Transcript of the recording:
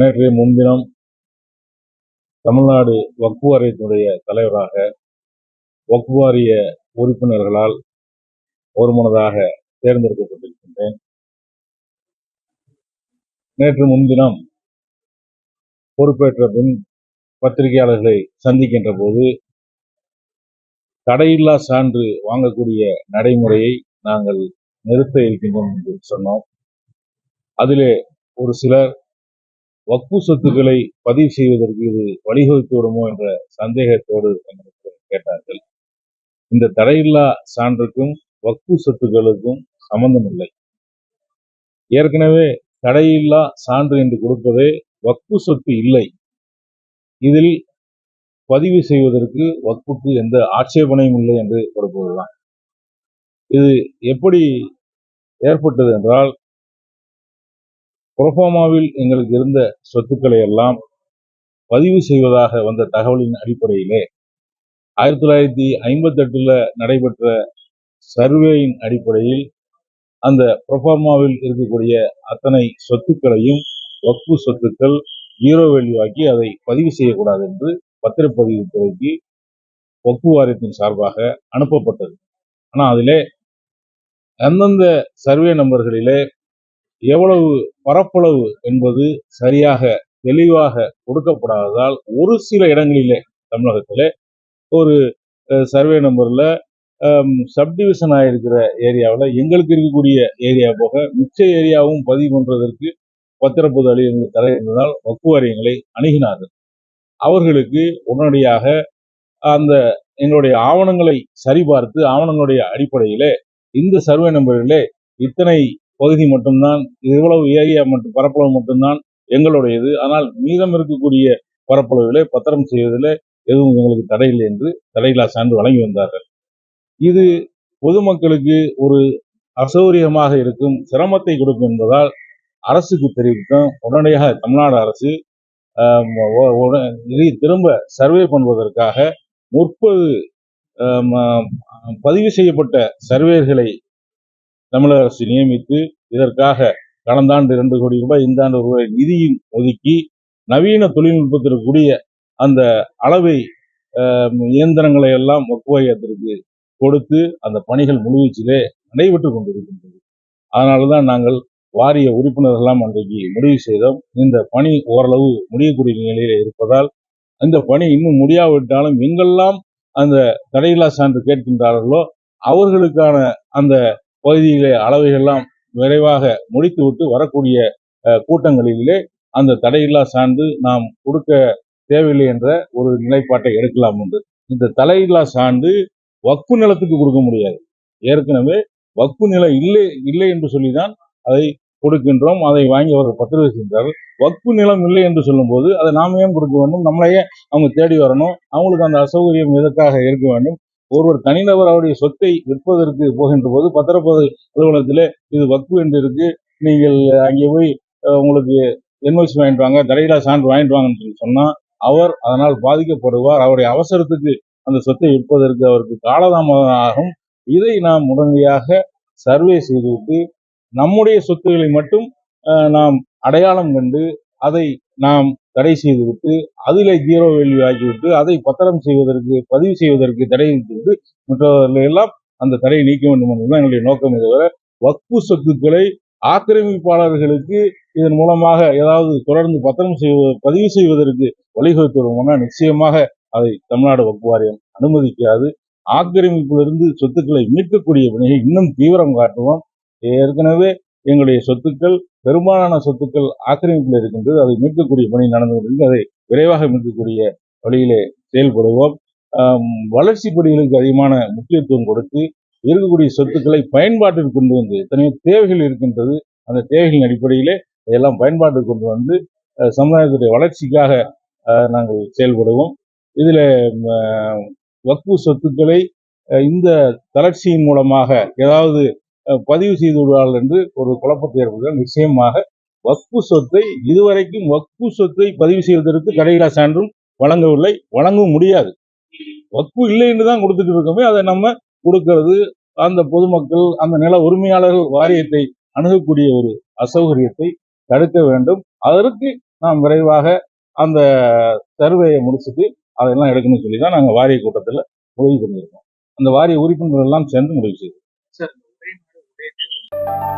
நேற்றைய முன்தினம் தமிழ்நாடு வக்ஃபு வாரியத்தினுடைய தலைவராக வக்ஃபு வாரிய உறுப்பினர்களால் ஒருமனதாக தேர்ந்தெடுக்கப்பட்டிருக்கின்றேன். நேற்று முன்தினம் பொறுப்பேற்ற பின் பத்திரிகையாளர்களை சந்திக்கின்ற போது தடையில்லா சான்று வாங்கக்கூடிய நடைமுறையை நாங்கள் நிறுத்த இருக்கின்றோம் என்று சொன்னோம். அதிலே ஒரு சிலர் வக்பு சொத்துக்களை பதிவு செய்வதற்கு இது வழிவகுத்து விடுமோ என்ற சந்தேகத்தோடு கேட்டார்கள். இந்த தடையில்லா சான்றுக்கும் வக்பு சொத்துக்களுக்கும் சம்பந்தம் இல்லை ஏற்கனவே தடையில்லா சான்று என்று கொடுப்பதே வக்பு சொத்து இல்லை. இதில் பதிவு செய்வதற்கு வக்புக்கு எந்த ஆட்சேபனையும் இல்லை என்று கொடுப்பதுதான் இது எப்படி ஏற்பட்டது என்றால் புரஃபாமாவில் எங்களுக்கு இருந்த சொத்துக்களை எல்லாம் பதிவு செய்வதாக வந்த தகவலின் அடிப்படையிலே ஆயிரத்தி தொள்ளாயிரத்தி ஐம்பத்தெட்டில் நடைபெற்ற சர்வேயின் அடிப்படையில் அந்த புரஃபார்மாவில் இருக்கக்கூடிய அத்தனை சொத்துக்களையும் வக்பு சொத்துக்கள் ஜீரோ வேல்யூவாக்கி அதை பதிவு செய்யக்கூடாது என்று பத்திரப்பதிவு துறைக்கு வக்பு வாரியத்தின் சார்பாக அனுப்பப்பட்டது. ஆனால் அதிலே அந்தந்த சர்வே நம்பர்களிலே எவ்வளவு பரப்பளவு என்பது சரியாக தெளிவாக கொடுக்கப்படாததால் ஒரு சில இடங்களிலே தமிழகத்தில் ஒரு சர்வே நம்பரில் சப்டிவிஷன் ஆகிருக்கிற ஏரியாவில் எங்களுக்கு இருக்கக்கூடிய ஏரியா போக மிச்ச ஏரியாவும் பதிவு பண்ணுறதற்கு பத்திரப்பது அலுவலக தடை இருந்ததால் வக்குவாரியங்களை அணுகினார்கள். அவர்களுக்கு உடனடியாக அந்த எங்களுடைய ஆவணங்களை சரிபார்த்து ஆவணங்களுடைய அடிப்படையிலே இந்த சர்வே நம்பரிலே இத்தனை பகுதி மட்டும்தான் இவ்வளவு ஏரியா மற்றும் பரப்பளவு மட்டும்தான் எங்களுடையது. ஆனால் மீதம் இருக்கக்கூடிய பரப்பளவிலே பத்திரம் செய்வதில் எதுவும் எங்களுக்கு தடையில்லை என்று தடையில்லா சான்று வழங்கி வந்தார்கள். இது பொதுமக்களுக்கு ஒரு அசௌரியமாக இருக்கும் சிரமத்தை கொடுக்கும் என்பதால் அரசுக்கு தெரிவித்தோம். உடனடியாக தமிழ்நாடு அரசு திரும்ப சர்வே பண்ணுவதற்காக முப்பது பதிவு செய்யப்பட்ட சர்வேர்களை தமிழக அரசு நியமித்து இதற்காக கடந்த ஆண்டு இரண்டு கோடி ரூபாய் இந்த ஆண்டு ரூபாய் நிதியும் ஒதுக்கி நவீன தொழில்நுட்பத்திற்குரிய கூடிய அந்த அளவை இயந்திரங்களை எல்லாம் வக்குவாயத்திற்கு கொடுத்து அந்த பணிகள் முழுவீச்சிலே நடைபெற்று கொண்டிருக்கின்றது. அதனால்தான் நாங்கள் வாரிய உறுப்பினர்கள்லாம் அன்றைக்கு முடிவு செய்தோம். இந்த பணி ஓரளவு முடியக்கூடிய நிலையில இருப்பதால் இந்த பணி இன்னும் முடியாவிட்டாலும் எங்கெல்லாம் அந்த தடையில்லா சான்று கேட்கின்றார்களோ அவர்களுக்கான அந்த பகுதியிலே அளவைகள்லாம் விரைவாக முடித்துவிட்டு வரக்கூடிய கூட்டங்களிலே அந்த தடையில்லா சான்று நாம் கொடுக்க தேவையில்லை என்ற ஒரு நிலைப்பாட்டை எடுக்கலாம் என்று இந்த தலையில்லா சான்று வக்கு நிலத்துக்கு கொடுக்க முடியாது. ஏற்கனவே வக்பு நிலம் இல்லை இல்லை என்று சொல்லிதான் அதை கொடுக்கின்றோம். அதை வாங்கி அவர்கள் பத்திரப்படுத்துகின்றார்கள் வக்கு நிலம் இல்லை என்று சொல்லும்போது அதை நாம ஏன் கொடுக்க வேண்டும்? நம்மளையே அவங்க தேடி வரணும். அவங்களுக்கு அந்த அசௌகரியம் எதற்காக இருக்க வேண்டும்? ஒருவர் தனிநபர் அவருடைய சொத்தை விற்பதற்கு போகின்ற போது பத்திரப்பது அலுவலகத்திலே இது வக்கு என்று இருக்கு. நீங்கள் அங்கே போய் உங்களுக்கு என்ஓசி வாங்கிட்டு வாங்க தடையிலா சான்று வாங்கிட்டு வாங்கன்னு சொல்லி சொன்னால் அவர் அதனால் பாதிக்கப்படுவார். அவருடைய அவசரத்துக்கு அந்த சொத்தை விற்பதற்கு அவருக்கு காலதாமதம் ஆகும் இதை நாம் உடனடியாக சர்வே செய்துவிட்டு நம்முடைய சொத்துக்களை மட்டும் நாம் அடையாளம் கண்டு அதை நாம் தடை செய்துவிட்டு அதில் ஜீரோ வேல்யூ ஆக்கிவிட்டு அதை பத்திரம் செய்வதற்கு பதிவு செய்வதற்கு தடை விட்டு மற்றவர்கள் எல்லாம் அந்த தடையை நீக்க வேண்டும் என்பதுதான் எங்களுடைய நோக்கம். தவிர வக்பு சொத்துக்களை ஆக்கிரமிப்பாளர்களுக்கு இதன் மூலமாக ஏதாவது தொடர்ந்து பத்திரம் செய்வது பதிவு செய்வதற்கு வழிவகுத்து நிச்சயமாக அதை தமிழ்நாடு வக்பு வாரியம் அனுமதிக்காது. ஆக்கிரமிப்பிலிருந்து சொத்துக்களை மீட்கக்கூடிய பணியை இன்னும் தீவிரம் காட்டுவோம். ஏற்கனவே எங்களுடைய சொத்துக்கள் பெரும்பாலான சொத்துக்கள் ஆக்கிரமிப்பில் இருக்கின்றது. அதை மீட்கக்கூடிய பணி நடந்து கொண்டிருக்கு அதை விரைவாக மீட்கக்கூடிய வழியிலே செயல்படுவோம். வளர்ச்சி பணிகளுக்கு அதிகமான முக்கியத்துவம் கொடுத்து இருக்கக்கூடிய சொத்துக்களை பயன்பாட்டிற்கு கொண்டு வந்து எத்தனையோ தேவைகள் இருக்கின்றது. அந்த தேவைகளின் அடிப்படையிலே இதெல்லாம் பயன்பாட்டுக்கு கொண்டு வந்து சமுதாயத்துடைய வளர்ச்சிக்காக நாங்கள் செயல்படுவோம். இதில் வக்பு சொத்துக்களை இந்த தளர்ச்சியின் மூலமாக ஏதாவது பதிவு செய்து விடுவார்கள் என்று ஒரு குழப்பத்தை ஏற்படுத்த நிச்சயமாக வக்பு சொத்தை இதுவரைக்கும் வக்பு சொத்தை பதிவு செய்வதற்கு தடையிலா சான்றும் வழங்கவில்லை வழங்கவும் முடியாது. வக்பு இல்லை என்று தான் கொடுத்துட்டு இருக்கோமே அதை நம்ம கொடுக்கறது அந்த பொதுமக்கள் அந்த நில உரிமையாளர்கள் வாரியத்தை அணுகக்கூடிய ஒரு அசௌகரியத்தை தடுக்க வேண்டும். அதற்கு நாம் விரைவாக அந்த சர்வேயை முடிச்சுட்டு அதெல்லாம் எடுக்கணும்னு சொல்லி தான் நாங்கள் வாரிய கூட்டத்தில் முடிவு பண்ணியிருக்கோம். அந்த வாரிய உறுப்பினர்கள் எல்லாம் சேர்ந்து முடிவு செய்தோம் சார் ஒரே நாடு ஒரே தேர்தல்